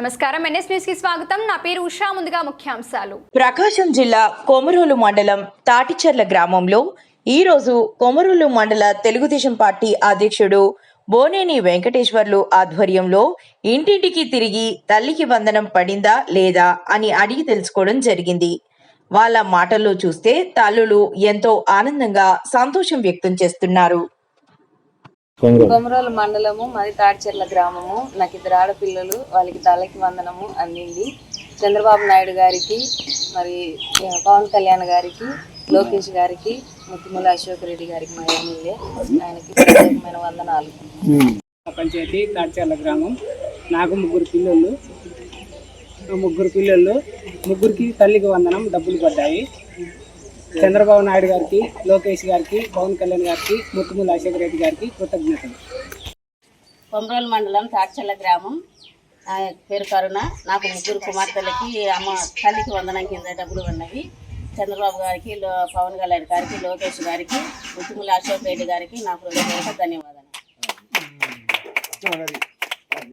నమస్కారం. ఎన్ఎస్ న్యూస్కి స్వాగతం. నా పేరు ఉషా. ముందుగా ముఖ్యాంశాలు. ప్రకాశం జిల్లా కొమరోలు మండలం తాటిచెర్ల గ్రామంలో ఈరోజు కొమరోలు మండల తెలుగుదేశం పార్టీ అధ్యక్షుడు బోనేని వెంకటేశ్వర్లు ఆధ్వర్యంలో ఇంటింటికి తిరిగి తల్లికి వందనం పడిందా లేదా అని అడిగి తెలుసుకోవడం జరిగింది. వాళ్ళ మాటల్లో చూస్తే తల్లులు ఎంతో ఆనందంగా సంతోషం వ్యక్తం చేస్తున్నారు. కొమరోలు మండలము మాది తాడిచెర్ల గ్రామము. నాకు ఇద్దరు ఆడపిల్లలు వాళ్ళకి తలకి వందనము అందింది. చంద్రబాబు నాయుడు గారికి మరి పవన్ కళ్యాణ్ గారికి లోకేష్ గారికి ముత్తిమూల అశోక్ రెడ్డి గారికి మా ఎమ్మెల్యే. ఆయనకి ప్రత్యేకమైన వందనాలు. పంచాయతీ తాడ్చాల గ్రామం. నాకు ముగ్గురు పిల్లలు. ముగ్గురు పిల్లలు ముగ్గురికి తల్లికి వందనం డబ్బులు పడ్డాయి. చంద్రబాబు నాయుడు గారికి లోకేష్ గారికి పవన్ కళ్యాణ్ గారికి ముత్తుమూల అశోక్ రెడ్డి గారికి కృతజ్ఞతలు. కొమరోలు మండలం తాడిచెర్ల గ్రామం. నా పేరు కరుణ. నాకు ముగ్గురు కుమార్తెలకి అమ్మ తల్లికి వందనం కింద డబ్బులు ఉన్నవి. చంద్రబాబు గారికి లో- పవన్ కళ్యాణ్ గారికి లోకేష్ గారికి ముత్తుమూల అశోక్ రెడ్డి గారికి నా హృదయపూర్వక ధన్యవాదాలు.